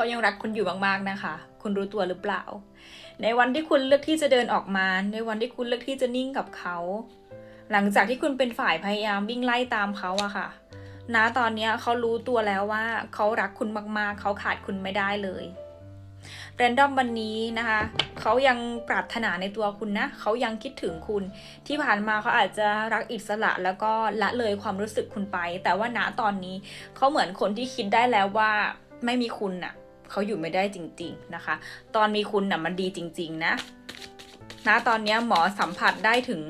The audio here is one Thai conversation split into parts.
เขายังรักคุณอยู่มากๆนะคะ คุณรู้ตัวหรือเปล่า ในวันที่คุณเลือกที่จะเดินออกมา ในวันที่คุณเลือกที่จะนิ่งกับเขา หลังจากที่คุณเป็นฝ่ายพยายามวิ่งไล่ตามเขาอะค่ะณตอนนี้เขารู้ตัวแล้วว่าเขารักคุณมากๆ เขาขาดคุณไม่ได้เลยแรนดอมวันนี้นะคะเขายังปรารถนาในตัวคุณนะเขายังคิดถึงคุณ ที่ผ่านมาเขาอาจจะรักอิสระแล้วก็ละเลยความรู้สึกคุณไป แต่ว่าณตอนนี้เขาเหมือนคนที่คิดได้แล้วว่าไม่มีคุณน่ะ เขาอยู่ไม่ได้จริง ๆนะคะ ตอนมีคุณน่ะมันดีจริง ๆ นะณตอนนี้หมอสัมผัสได้ถึง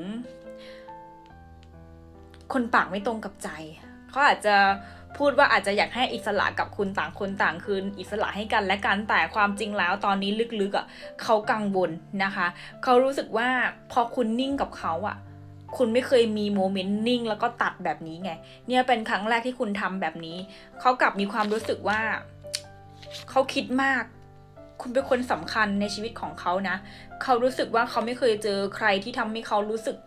คนปากไม่ตรงกับใจเขาอาจจะพูดว่าอาจจะอยากให้อิสระกับคุณต่างคนต่างคืน อิสระให้กันและกันแต่ความจริงแล้วตอนนี้ลึกๆอะเขากังวลนะคะเขารู้สึกว่าพอคุณนิ่งกับเขาอะ คุณไม่เคยมีโมเมนต์นิ่งแล้วก็ตัดแบบนี้ไง เนี่ยเป็นครั้งแรกที่คุณทำแบบนี้เขากลับมีความรู้สึกว่า เขาคิดมาก คุณเป็นคนสำคัญในชีวิตของเขานะ เขารู้สึกว่าเขาไม่เคยเจอใครที่ทำให้เขารู้สึก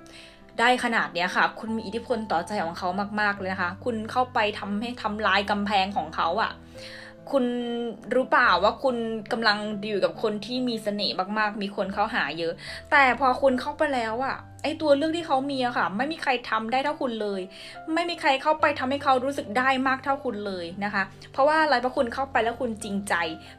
ได้ขนาดเนี้ยค่ะ คุณมีอิทธิพลต่อใจของเขามาก ๆ เลยนะคะ คุณเข้าไปทำให้ทำลายกำแพงของเขาอะ่ะ คุณรู้เปล่าว่าคุณกำลังอยู่กับคนที่มีเสน่ห์มาก ๆ มีคนเข้าหาเยอะ แต่พอคุณเข้าไปแล้วอะ่ะ ไอตัวเรื่องที่เขามีอะค่ะ ไม่มีใครทำได้เท่าคุณเลย ไม่มีใครเข้าไปทำให้เขารู้สึกได้มากเท่าคุณเลยนะคะ เพราะว่าอะไรเพราะคุณเข้าไปแล้วคุณจริงใจ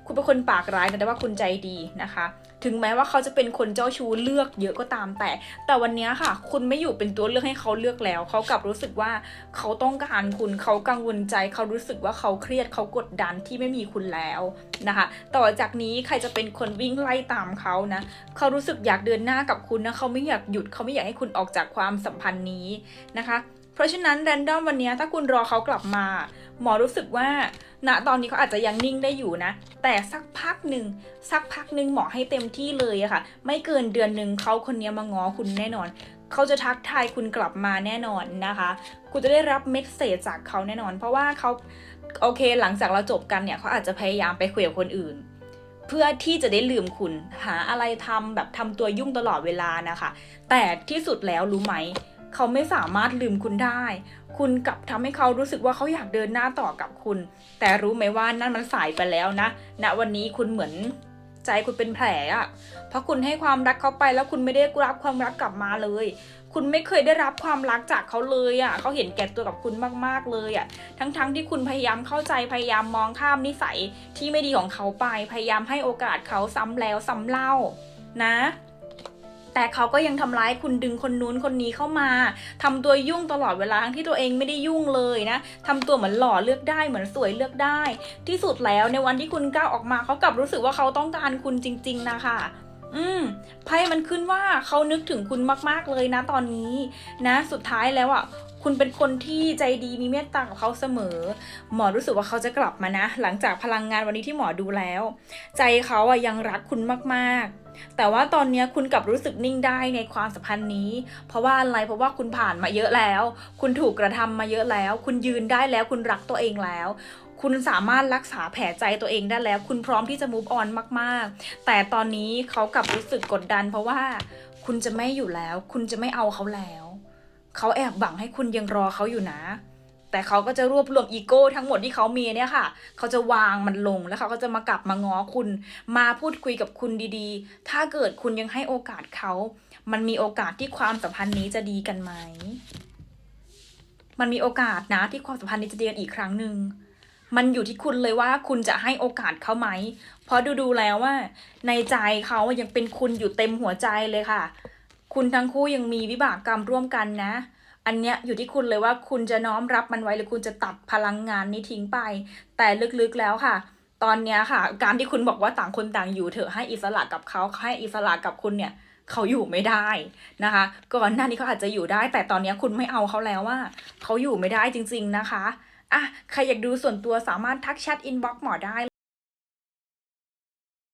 คุณเป็นคนปากร้ายแต่ว่าคุณใจดีนะคะ ถึงแม้ว่าเขาจะเป็นคนเจ้าชู้เลือกเยอะก็ตามแต่ แต่วันนี้ค่ะ คุณไม่อยู่เป็นตัวเลือกให้เขาเลือกแล้ว เขากลับรู้สึกว่าเขาต้องการคุณเขากังวลใจ เขารู้สึกว่าเขาเครียดเขากดดันที่ไม่มีคุณแล้วนะคะ ต่อจากนี้ใครจะเป็นคนวิ่งไล่ตามเขานะ เขารู้สึกอยากเดินหน้ากับคุณนะเขาไม่อยากหยุดเขาไม่อยากให้คุณออกจากความสัมพันธ์นี้นะคะ เพราะฉะนั้นแรนดอมวันนี้ถ้าคุณรอเขากลับมา หมอรู้สึกว่าณตอนนี้เขาอาจจะยังนิ่งได้อยู่นะ แต่สักพักหนึ่งสักพักหนึ่งหมอให้เต็มที่เลยอะค่ะ ไม่เกินเดือนหนึ่งเขาคนนี้มาง้อคุณแน่นอนเขาจะทักทายคุณกลับมาแน่นอนนะคะ คุณจะได้รับเมสเซจจากเขาแน่นอน เพราะว่าเขาโอเคหลังจากเราจบกันเนี่ยเขาอาจจะพยายามไปคุยกับคนอื่น เพื่อที่จะได้ลืมคุณ หาอะไรทำแบบทำตัวยุ่งตลอดเวลานะคะ แต่ที่สุดแล้วรู้ไหม เขาไม่สามารถลืมคุณได้ คุณกลับทำให้เขารู้สึกว่าเขาอยากเดินหน้าต่อกับคุณ แต่รู้ไหมว่านั่นมันสายไปแล้วนะณวันนี้คุณเหมือน ใจคุณเป็นแผลอะเพราะคุณให้ความรักเขาไปแล้วคุณไม่ได้รับความรักกลับมาเลย คุณไม่เคยได้รับความรักจากเขาเลยอะเขาเห็นแก่ตัวกับคุณมากๆเลยอะทั้งๆทที่คุณพยายามเข้าใจพยายามมองข้ามนิสัยที่ไม่ดีของเขาไป พยายามให้โอกาสเขาซ้ำแล้วซ้ำเล่านะ แต่เขาก็ยังทำร้ายคุณดึงคนนู้นคนนี้เข้ามาทำตัวยุ่งตลอดเวลาทั้งที่ตัวเองไม่ได้ยุ่งเลยนะทำตัวเหมือนหล่อเลือกได้เหมือนสวยเลือกได้ ที่สุดแล้วในวันที่คุณก้าวออกมาเขากลับรู้สึกว่าเขาต้องการคุณจริง ๆนะคะ อืมไพ่มันขึ้นว่าเขานึกถึงคุณมากๆเลยนะตอนนี้นะ สุดท้ายแล้วอะคุณเป็นคนที่ใจดีมีเมตตากับเขาเสมอ หมอรู้สึกว่าเขาจะกลับมานะ หลังจากพลังงานวันนี้ที่หมอดูแล้ว ใจเขาอะยังรักคุณมากๆ แต่ว่าตอนนี้คุณกลับรู้สึกนิ่งได้ในความสัมพันธ์นี้ เพราะว่าอะไรเพราะว่าคุณผ่านมาเยอะแล้ว คุณถูกกระทำมาเยอะแล้ว คุณยืนได้แล้วคุณรักตัวเองแล้ว คุณสามารถรักษาแผลใจตัวเองได้แล้ว คุณพร้อมที่จะ move on มากๆ แต่ตอนนี้เขากลับรู้สึกกดดัน เพราะว่าคุณจะไม่อยู่แล้ว คุณจะไม่เอาเขาแล้ว เขาแอบบังให้คุณยังรอเขาอยู่นะ แต่เขาก็จะรวบรวมอีโก้ทั้งหมดที่เขามีเนี่ยค่ะ เขาจะวางมันลงแล้วเขาก็จะมากลับมาง้อคุณ มาพูดคุยกับคุณดีๆ ถ้าเกิดคุณยังให้โอกาสเขา มันมีโอกาสที่ความสัมพันธ์นี้จะดีกันไหม มันมีโอกาสนะที่ความสัมพันธ์นี้จะดีกันอีกครั้งหนึ่ง มันอยู่ที่คุณเลยว่าคุณจะให้โอกาสเขาไหม เพราะดูๆแล้วว่า ในใจเขายังเป็นคุณอยู่เต็มหัวใจเลยค่ะ คุณทั้งคู่ยังมีวิบากกรรมร่วมกันนะ อันเนี้ยอยู่ที่คุณเลยว่าคุณจะน้อมรับมันไว้หรือคุณจะตัดพลังงานนี้ทิ้งไป แต่ลึกๆแล้วค่ะตอนเนี้ยค่ะ การที่คุณบอกว่าต่างคนต่างอยู่เถอะให้อิสระกับเขาให้อิสระกับคุณเนี่ย เขาอยู่ไม่ได้นะคะ ก่อนหน้านี้เขาอาจจะอยู่ได้ แต่ตอนเนี้ยคุณไม่เอาเขาแล้วว่าเขาอยู่ไม่ได้จริง ๆนะคะ อะใครอยากดูส่วนตัวสามารถทักแชทอินบ็อกซ์หมอได้